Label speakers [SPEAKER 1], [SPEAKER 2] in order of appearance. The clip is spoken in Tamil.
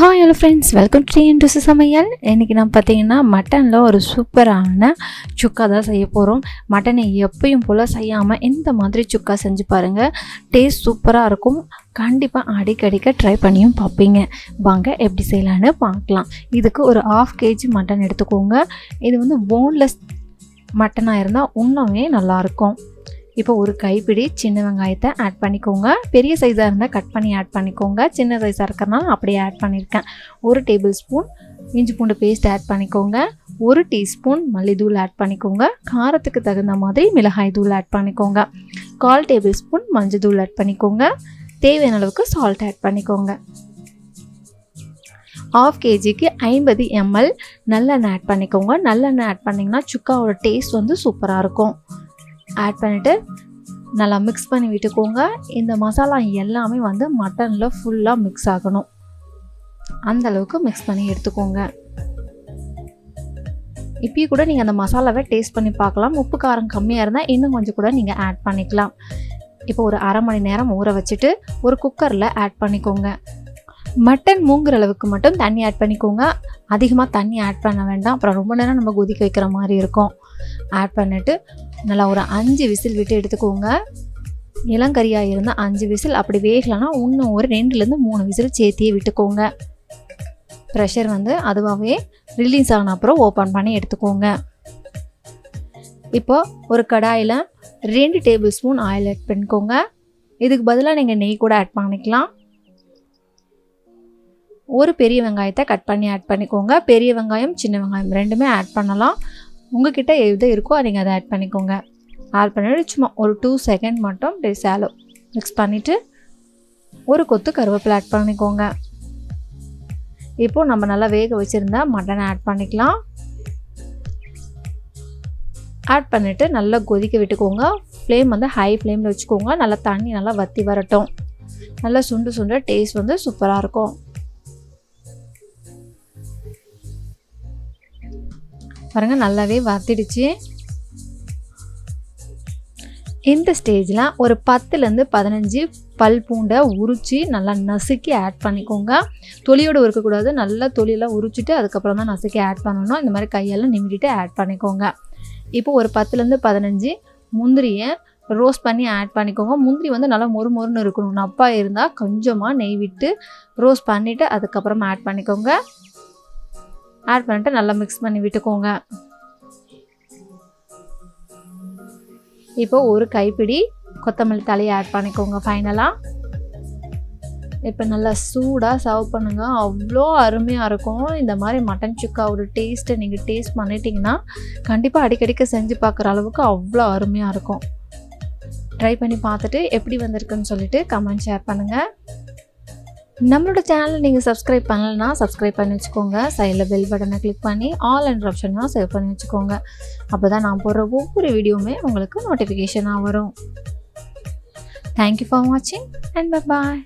[SPEAKER 1] Hi hello friends welcome to to சமையல். இன்றைக்கி நான் பார்த்தீங்கன்னா மட்டனில் ஒரு சூப்பரான சுக்கா தான் செய்ய போகிறோம் மட்டனை எப்பயும் போல் செய்யாமல் இந்த மாதிரி சுக்கா செஞ்சு பாருங்கள் டேஸ்ட் சூப்பராக இருக்கும். கண்டிப்பாக அடிக்கடிக்க ட்ரை பண்ணியும் பார்ப்பீங்க. வாங்க எப்படி செய்யலான்னு பார்க்கலாம். இதுக்கு ஒரு ஆஃப் கேஜி மட்டன் எடுத்துக்கோங்க. இது வந்து போன்லெஸ் மட்டனாக இருந்தால் இன்னுமே நல்லாயிருக்கும் இப்போ ஒரு கைப்பிடி சின்ன வெங்காயத்தை ஆட் பண்ணிக்கோங்க. பெரிய சைஸாக இருந்தால் கட் பண்ணி ஆட் பண்ணிக்கோங்க. சின்ன சைஸாக இருக்கிறனால அப்படியே ஆட் பண்ணியிருக்கேன் ஒரு டேபிள் ஸ்பூன் இஞ்சி பூண்டு பேஸ்ட் ஆட் பண்ணிக்கோங்க. ஒரு டீஸ்பூன் மல்லித்தூள் ஆட் பண்ணிக்கோங்க. காரத்துக்கு தகுந்த மாதிரி மிளகாய் தூள் ஆட் பண்ணிக்கோங்க. கால் டேபிள் ஸ்பூன் மஞ்சள் தூள் ஆட் பண்ணிக்கோங்க. தேவையான அளவுக்கு சால்ட் ஆட் பண்ணிக்கோங்க. ஆஃப் கேஜிக்கு ஐம்பது எம்எல் நல்லெண்ணெய் ஆட் பண்ணிக்கோங்க. நல்லெண்ணெய் ஆட் பண்ணிங்கன்னா சுக்காவோட டேஸ்ட் வந்து சூப்பராக இருக்கும். ஆட் பண்ணிவிட்டு நல்லா மிக்ஸ் பண்ணி விட்டுக்கோங்க. இந்த மசாலா எல்லாமே வந்து மட்டனில் ஃபுல்லாக மிக்ஸ் ஆகணும். அந்த அளவுக்கு மிக்ஸ் பண்ணி எடுத்துக்கோங்க. இப்பயும் கூட நீங்கள் அந்த மசாலாவை டேஸ்ட் பண்ணி பார்க்கலாம். உப்பு காரம் கம்மியாக இருந்தால் இன்னும் கொஞ்சம் கூட நீங்கள் ஆட் பண்ணிக்கலாம். இப்போ ஒரு அரை மணி நேரம் ஊற வச்சுட்டு ஒரு குக்கரில் ஆட் பண்ணிக்கோங்க. மட்டன் மூங்குற அளவுக்கு மட்டும் தண்ணி ஆட் பண்ணிக்கோங்க. அதிகமாக தண்ணி ஆட் பண்ண வேண்டாம். அப்புறம் ரொம்ப நேரம் நம்ம கொதிக்க வைக்கிற மாதிரி இருக்கும். ஆட் பண்ணிவிட்டு நல்லா ஒரு அஞ்சு விசில் விட்டு எடுத்துக்கோங்க. இளங்கறியாக இருந்தால் அஞ்சு விசில் அப்படி வேகலைன்னா இன்னும் ஒரு ரெண்டுலேருந்து மூணு விசில் சேர்த்தியே விட்டுக்கோங்க. ப்ரெஷர் வந்து அதுவாகவே ரிலீஸ் ஆன அப்புறம் ஓப்பன் பண்ணி எடுத்துக்கோங்க. இப்போ ஒரு கடாயில் ரெண்டு டேபிள் ஸ்பூன் ஆயில் ஆட் பண்ணிக்கோங்க. இதுக்கு பதிலாக நீங்கள் நெய் கூட ஆட் பண்ணிக்கலாம். ஒரு பெரிய வெங்காயத்தை கட் பண்ணி ஆட் பண்ணிக்கோங்க. பெரிய வெங்காயம் சின்ன வெங்காயம் ரெண்டுமே ஆட் பண்ணலாம். உங்ககிட்ட எது இருக்கோ நீங்கள் அதை ஆட் பண்ணிக்கோங்க. ஆட் பண்ணிவிட்டு சும்மா ஒரு டூ செகண்ட் மட்டும் டே சேலோ மிக்ஸ் பண்ணிவிட்டு ஒரு கொத்து கருவேப்பிலை ஆட் பண்ணிக்கோங்க. இப்போது நம்ம நல்லா வேக வச்சுருந்தா மட்டனை ஆட் பண்ணிக்கலாம். ஆட் பண்ணிவிட்டு நல்லா கொதிக்க விட்டுக்கோங்க. ஃப்ளேம் வந்து ஹை ஃப்ளேமில் வச்சுக்கோங்க. நல்லா தண்ணி நல்லா வற்றி வரட்டும். நல்லா சுண்டு சுண்ட டேஸ்ட் வந்து சூப்பராக இருக்கும். பாருங்கள் நல்லாவே வத்திடுச்சு. இந்த ஸ்டேஜில் ஒரு பத்துலேருந்து பதினஞ்சு பல் பூண்டை உரித்து நல்லா நசுக்கி ஆட் பண்ணிக்கோங்க. தொலியோடு இருக்கக்கூடாது நல்லா தொலியெல்லாம் உரிச்சிட்டு அதுக்கப்புறம் தான் நசுக்கி ஆட் பண்ணணும். இந்த மாதிரி கையெல்லாம் நிமிட்டிட்டு ஆட் பண்ணிக்கோங்க. இப்போ ஒரு பத்துலேருந்து பதினஞ்சு முந்திரியை ரோஸ்ட் பண்ணி ஆட் பண்ணிக்கோங்க. முந்திரி வந்து நல்லா மொறு மொறுன்னு இருக்கணும். நப்பா இருந்தால் கொஞ்சமாக நெய் விட்டு ரோஸ்ட் பண்ணிவிட்டு அதுக்கப்புறம் ஆட் பண்ணிக்கோங்க. ஆட் பண்ணிட்டு நல்லா மிக்ஸ் பண்ணி விட்டுக்கோங்க. இப்போ ஒரு கைப்பிடி கொத்தமல்லி தலையை ஆட் பண்ணிக்கோங்க ஃபைனலாக இப்போ நல்லா சூடாக சர்வ் பண்ணுங்கள் அவ்வளோ அருமையாக இருக்கும். இந்த மாதிரி மட்டன் சுக்காவோட டேஸ்ட்டை நீங்கள் டேஸ்ட் பண்ணிட்டீங்கன்னா கண்டிப்பாக அடிக்கடிக்க செஞ்சு பார்க்குற அளவுக்கு அவ்வளோ அருமையாக இருக்கும். ட்ரை பண்ணி பார்த்துட்டு எப்படி வந்திருக்குன்னு சொல்லிட்டு கமெண்ட் ஷேர் பண்ணுங்கள் நம்மளோட சேனலை நீங்கள் சப்ஸ்கிரைப் பண்ணலைன்னா சப்ஸ்கிரைப் பண்ணி வச்சுக்கோங்க. சைடில் பெல் பட்டனை கிளிக் பண்ணி ஆல் அண்ட் ஆப்ஷனாக சேவ் பண்ணி வச்சுக்கோங்க. அப்போ தான் நான் போடுற ஒவ்வொரு வீடியோவுமே உங்களுக்கு நோட்டிஃபிகேஷனாக வரும். தேங்க்யூ ஃபார் வாட்சிங் அண்ட் பாய்